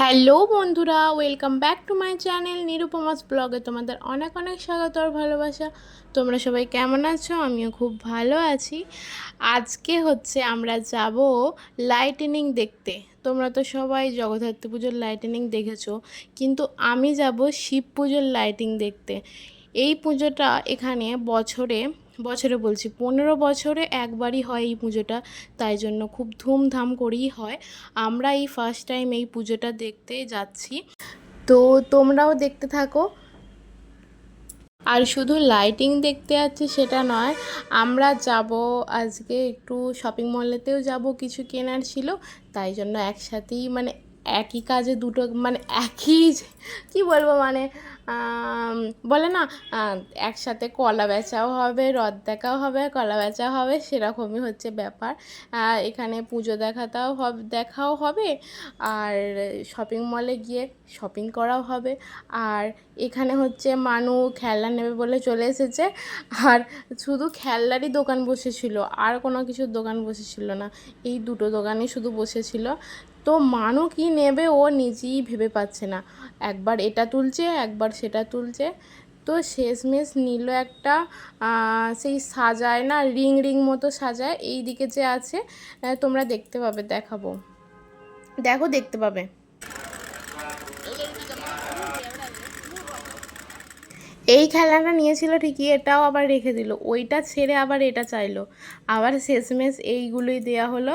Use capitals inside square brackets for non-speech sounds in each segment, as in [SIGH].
Hello বন্ধুরা, welcome back to my channel Nirupama's ব্লগে তোমাদের অনেক অনেক স্বাগত আর ভালোবাসা। তোমরা সবাই কেমন আছো? আমিও খুব ভালো আছি। আজকে হচ্ছে আমরা যাব লাইটেনিং দেখতে। তোমরা তো সবাই জগদ্ধাত্রী পুজোর লাইটেনিং দেখেছ, কিন্তু আমি যাব শিব পুজোর লাইটিং দেখতে। এই পুজোটা এখানে বছরে বছরে বলছি, পনেরো বছরে একবারই হয় এই পুজোটা, তাই জন্য খুব ধুমধাম করেই হয়। আমরা এই ফার্স্ট টাইম এই পুজোটা দেখতে যাচ্ছি। তো তোমরাও দেখতে থাকো। আর শুধু লাইটিং দেখতে যাচ্ছি সেটা নয়, আমরা যাব, আজকে একটু শপিং মলেতেও যাব, কিছু কেনার ছিল, তাই জন্য একসাথেই মানে একই কাজে দুটো মানে একই কি বলব মানে বলে না একসাথে কলা বেচাও হবে, রথ দেখাও হবে, কলা বেচাও হবে, সেরকমই হচ্ছে ব্যাপার। এখানে পুজো দেখাটাও হবে, দেখাও হবে, আর শপিং মলে গিয়ে শপিং করাও হবে। আর এখানে হচ্ছে মানু খেলনা নেবে বলে চলে এসেছে, আর শুধু খেলনারই দোকান বসেছিল, আর কোনো কিছুর দোকান বসেছিল না। এই দুটো দোকানই শুধু বসেছিল। তো মানু কি নেবে ও নিজেই ভেবে পাচ্ছে না। একবার এটা তুলছে, একবার সেটা তুলছে। তো শেষমেশ নিল একটা সেই সাজায় না, রিং রিং মতো সাজায়। এই দিকে যে আছে তোমরা দেখতে পাবে, দেখাবো। দেখো, দেখতে পাবে। এই খেলাটা নিয়েছিল ঠিকই, এটাও আবার রেখে দিল। ওইটা ছেড়ে আবার এটা চাইলো। আবার শেষমেশ এইগুলোই দেয়া হলো।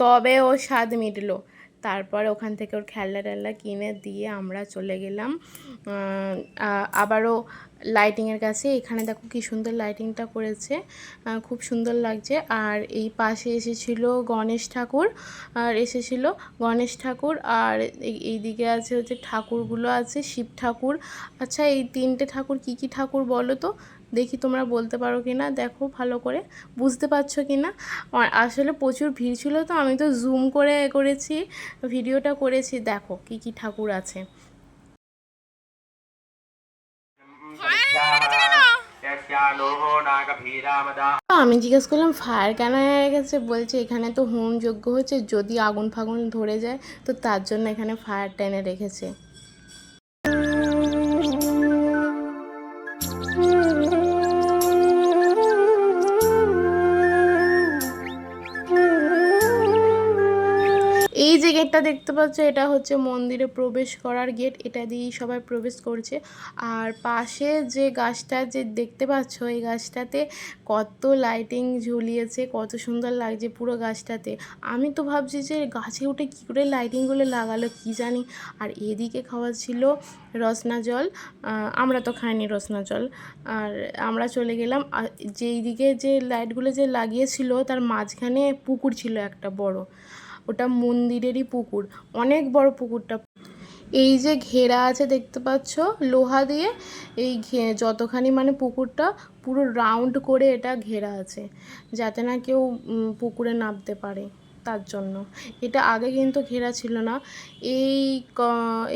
তবে ও স্বাদ মিটলো। তারপর ওখান থেকে ওর খেলনা টেলনা কিনে দিয়ে আমরা চলে গেলাম। আবারও লাইটিংয়ের কাছে। এখানে দেখো কি সুন্দর লাইটিংটা করেছে। খুব সুন্দর লাগছে। আর এই পাশে এসেছিল গণেশ ঠাকুর। আর এসেছিল গণেশ ঠাকুর। আর এই- এইদিকে আছে হচ্ছে ঠাকুরগুলো আছে, শিব ঠাকুর। আচ্ছা এই তিনটে ঠাকুর কি কি ঠাকুর বলো তো? দেখি তোমরা বলতে পারো কি না দেখো ভালো করে, বুঝতে পারছ কি না আসলে প্রচুর ভিড় ছিল তো, আমি তো জুম করে করেছি, ভিডিওটা করেছি, দেখো কি কি ঠাকুর আছে। আমি জিজ্ঞেস করলাম, ফায়ার কেন গেছে? বলছে, এখানে তো হোম যজ্ঞ হচ্ছে, যদি আগুন ফাগুন ধরে যায়, তো তার জন্য এখানে ফায়ার টেনে রেখেছে। গেটটা দেখতে পাচ্ছ, এটা হচ্ছে মন্দিরে প্রবেশ করার গেট, এটা দিয়েই সবাই প্রবেশ করছে। আর পাশে যে গাছটা, যে দেখতে পাচ্ছ এই গাছটাতে কত লাইটিং ঝুলিয়েছে, কত সুন্দর লাগছে পুরো গাছটাতে। আমি তো ভাবছি যে গাছে উঠে কী করে লাইটিংগুলো লাগালো, কি জানি। আর এদিকে খাওয়া ছিল রসনা জল আমরা তো খাইনি রসনা জল। আর আমরা চলে গেলাম যেই দিকে যে লাইটগুলো যে লাগিয়েছিল, তার মাঝখানে পুকুর ছিল একটা বড়। ওটা মন্দিরেরই পুকুর, অনেক বড় পুকুরটা। এই যে ঘেরা আছে দেখতে পাচ্ছ, লোহা দিয়ে এই ঘে, যতখানি মানে পুকুরটা পুরো রাউন্ড করে এটা ঘেরা আছে, যাতে না কেউ পুকুরে নামতে পারে। তার জন্য। এটা আগে কিন্তু ঘেরা ছিল না। এই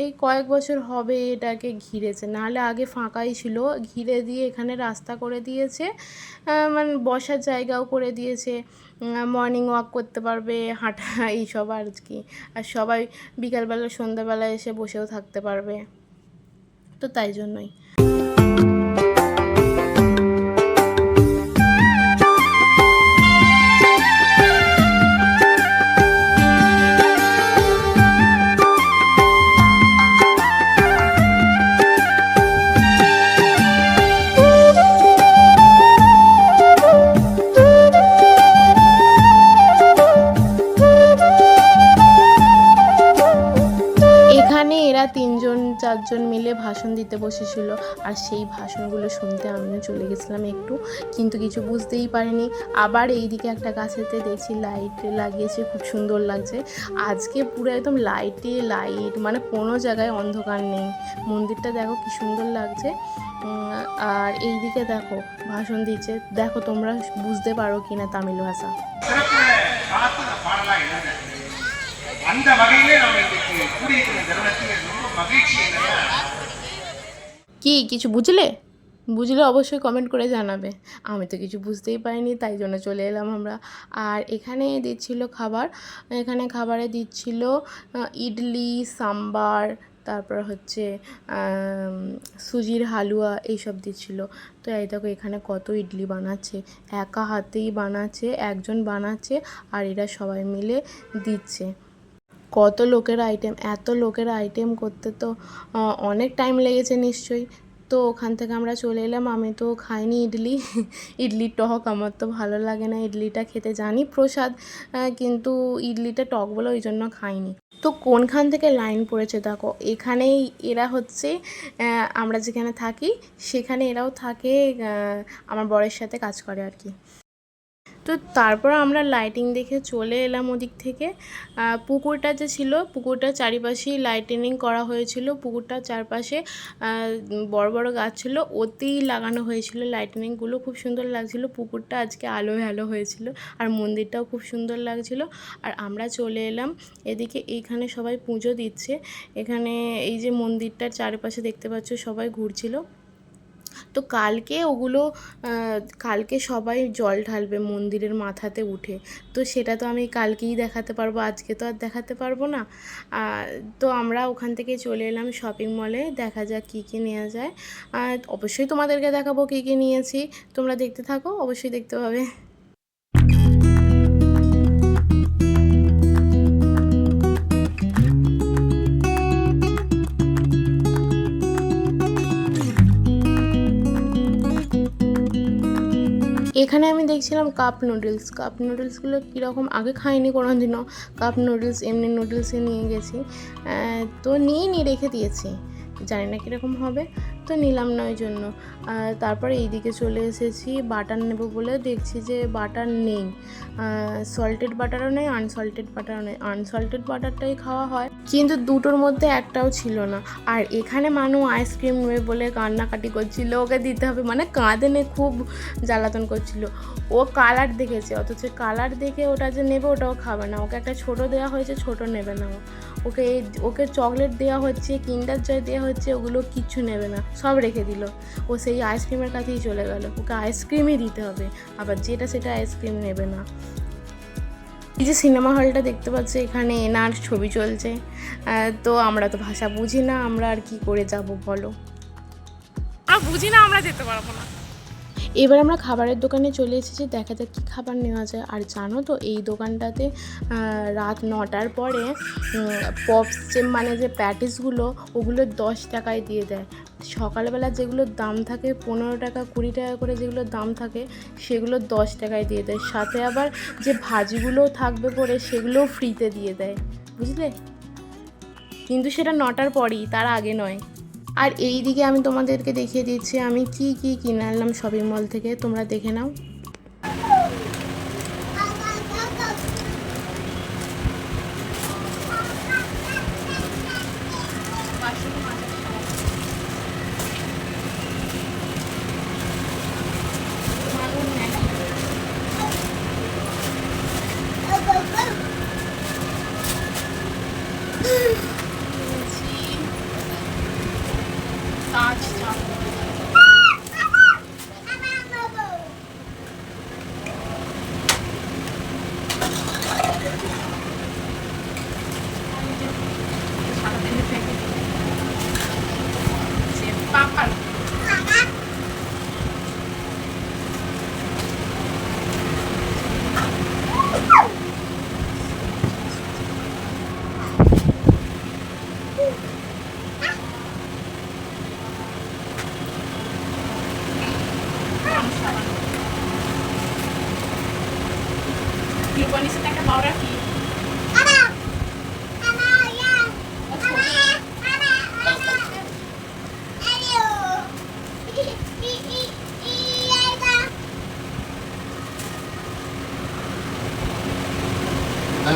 এই কয়েক বছর হবে এটাকে ঘিরেছে। নাহলে আগে ফাঁকাই ছিল। ঘিরে দিয়ে এখানে রাস্তা করে দিয়েছে। মানে বসার জায়গাও করে দিয়েছে। মর্নিং ওয়াক করতে পারবে, হাঁটা, [LAUGHS] এইসব আর কি। আর সবাই বিকালবেলা, সন্ধ্যাবেলা এসে বসেও থাকতে পারবে। তো তাই জন্যই। এরা তিনজন চারজন মিলে ভাষণ দিতে বসেছিল আর সেই ভাষণগুলো শুনতে আমিও চলে গেছিলাম একটু কিন্তু কিছু বুঝতেই পারিনি আবার এইদিকে একটা গাছেতে দেখছি লাইট লাগিয়েছে খুব সুন্দর লাগছে আজকে পুরো একদম লাইটে লাইট মানে কোনো জায়গায় অন্ধকার নেই মন্দিরটা দেখো কি সুন্দর লাগছে উম, আর এইদিকে দেখো ভাষণ দিচ্ছে দেখো তোমরা বুঝতে পারো কিনা তামিল ভাষা சிறப்புல காத்துல பாடலா எழுதுனேன் அந்த வகையிலே நம்ம இன்னைக்கு கூடியிருக்கிற தருணத்தில் ரொம்ப மகிழ்ச்சி என்னன்னா কি, কিছু বুঝলে? বুঝলে অবশ্যই কমেন্ট করে জানাবে। আমি তো কিছু বুঝতেই পারিনি, তাই জন্য চলে এলাম আমরা। আর এখানে দিচ্ছিল খাবার, এখানে খাবারে দিচ্ছিল ইডলি, সাম্বার, তারপর হচ্ছে সুজির হালুয়া, এইসব দিচ্ছিল। তো এই দেখো এখানে কত ইডলি বানাচ্ছে। একা হাতেই বানাচ্ছে, একজন বানাচ্ছে, আর এরা সবাই মিলে দিচ্ছে। কত লোকের আইটেম এত লোকের আইটেম করতে তো অনেক টাইম লেগেছে নিশ্চয়ই। তো ওখান থেকে আমরা চলে এলাম, আমি তো খাইনি ইডলি। [LAUGHS] ইডলির টক আমার তো ভালো লাগে না, ইডলিটা খেতে জানি প্রসাদ কিন্তু ইডলিটা টক বলে ওই জন্য খাইনি। তো কোনখান থেকে লাইন পড়েছে দেখো, এখানেই এরা হচ্ছে আমরা যেখানে থাকি, সেখানে এরাও থাকে আমার বরের সাথে কাজ করে আর কি। তো তারপর আমরা লাইটিং দেখে চলে এলাম ওদিক থেকে। পুকুরটা যে ছিল, পুকুরটার চারিপাশেই লাইটিনিং করা হয়েছিল। পুকুরটার চারপাশে বড় বড় গাছ ছিল ওতেই লাগানো হয়েছিল লাইটিনিংগুলো খুব সুন্দর লাগছিল। পুকুরটা আজকে আলো আলো হয়েছিল আর মন্দিরটাও খুব সুন্দর লাগছিল। আর আমরা চলে এলাম। এদিকে এইখানে সবাই পুজো দিচ্ছে। এখানে এই যে মন্দিরটার চারপাশে দেখতে পাচ্ছ সবাই ঘুরছিল। তো কালকে ওগুলো কালকে সবাই জল ঢালবে মন্দিরের মাথাতে উঠে। তো সেটা তো আমি কালকেই দেখাতে পারব, আজকে তো আর দেখাতে পারব না। তো আমরা ওখান থেকে চলে এলাম শপিং মলে দেখা যাক কী কী নেওয়া যায়। অবশ্যই তোমাদেরকে দেখাবো কী কী নিয়েছি। তোমরা দেখতে থাকো, অবশ্যই দেখতে পাবে। এখানে আমি দেখছিলাম কাপ নুডলস কাপ নুডলসগুলো কীরকম আগে খাইনি কোনো দিনও কাপ নুডলস এমনি নুডলসে নিয়ে গেছি। তো নিয়ে নিয়ে রেখে দিয়েছি। জানি না কীরকম হবে। তো নিলাম না ওই জন্য। আর তারপরে এইদিকে চলে এসেছি, বাটার নেব বলে দেখছি যে বাটার নেই। সল্টেড বাটারও নেই আনসল্টেড বাটারও নেই। আনসল্টেড বাটারটাই খাওয়া হয়। কিন্তু দুটোর মধ্যে একটাও ছিল না। আর এখানে মানু আইসক্রিম নেবে বলে কান্নাকাটি করছিল, ওকে দিতে হবে মানে কাঁদে খুব জ্বালাতন করছিল। ও কালার দেখেছে, অথচ কালার দেখে ওটা যে নেবে ওটাও খাবে না। ওকে একটা ছোট দেওয়া হয়েছে, ছোট নেবে না ও। ওকে ওকে চকলেট দেওয়া হচ্ছে কিন্ডার জয় দেওয়া হচ্ছে, ওগুলো কিচ্ছু নেবে না, সব রেখে দিল। ও সেই আইসক্রিমের কাছেই চলে গেল। ওকে আইসক্রিমই দিতে হবে, আবার যেটা সেটা আইসক্রিম নেবে না। এই যে সিনেমা হলটা দেখতে পাচ্ছি, এখানে এনার ছবি চলছে। তো আমরা তো ভাষা বুঝি না, আমরা আর কি করে যাব বলো? বুঝি না, আমরা যেতে পারব না। এবার আমরা খাবারের দোকানে চলে এসেছি, দেখা যাক কী খাবার নেওয়া যায়। আর জানো তো, এই দোকানটাতে রাত নটার পরে পপস যে মানে যে প্যাটিসগুলো ওগুলো দশ টাকায় দিয়ে দেয়। সকালবেলা যেগুলোর দাম থাকে পনেরো টাকা, কুড়ি টাকা করে যেগুলোর দাম থাকে, সেগুলো দশ টাকায় দিয়ে দেয়। সাথে আবার যে ভাজিগুলোও থাকবে পরে সেগুলোও ফ্রিতে দিয়ে দেয়। বুঝলে? কিন্তু সেটা নটার পরেই, তার আগে নয়। আর এই দিকে আমি তোমাদেরকে দেখিয়ে দিচ্ছি, আমি কি কি কিনে আনলাম শপিং মল থেকে, তোমরা দেখে নাও।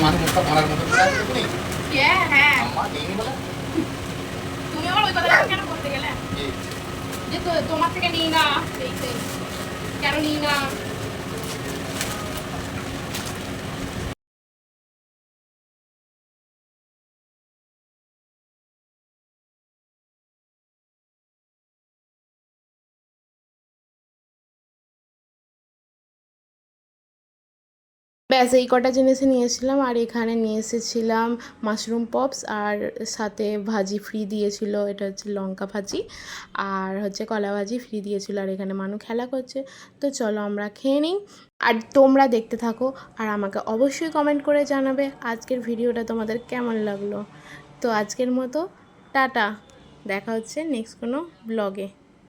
আমি মুখটা ভাড়ার মতো হ্যাঁ হ্যাঁ। বলে? তুমি আমার ওই কথাটা কেন বলতে গেলে? যে। তো তোমার থেকে নিই না এই কেন নিই না? ব্যাস, এই কটা জিনিসই নিয়েছিলাম আর এখানে নিয়ে এসেছিলাম মাশরুম পপস আর সাথে ভাজি ফ্রি দিয়েছিল, এটা হচ্ছে লঙ্কা ভাজি আর হচ্ছে কলা ভাজি ফ্রি দিয়েছিল আর এখানে মানু খেলা করছে। তো চলো আমরা খেয়ে নিই। আর তোমরা দেখতে থাকো আর আমাকে অবশ্যই কমেন্ট করে জানাবে আজকের ভিডিওটা তোমাদের কেমন লাগল। তো আজকের মতো, টাটা। দেখা হচ্ছে নেক্সট কোনো ব্লগে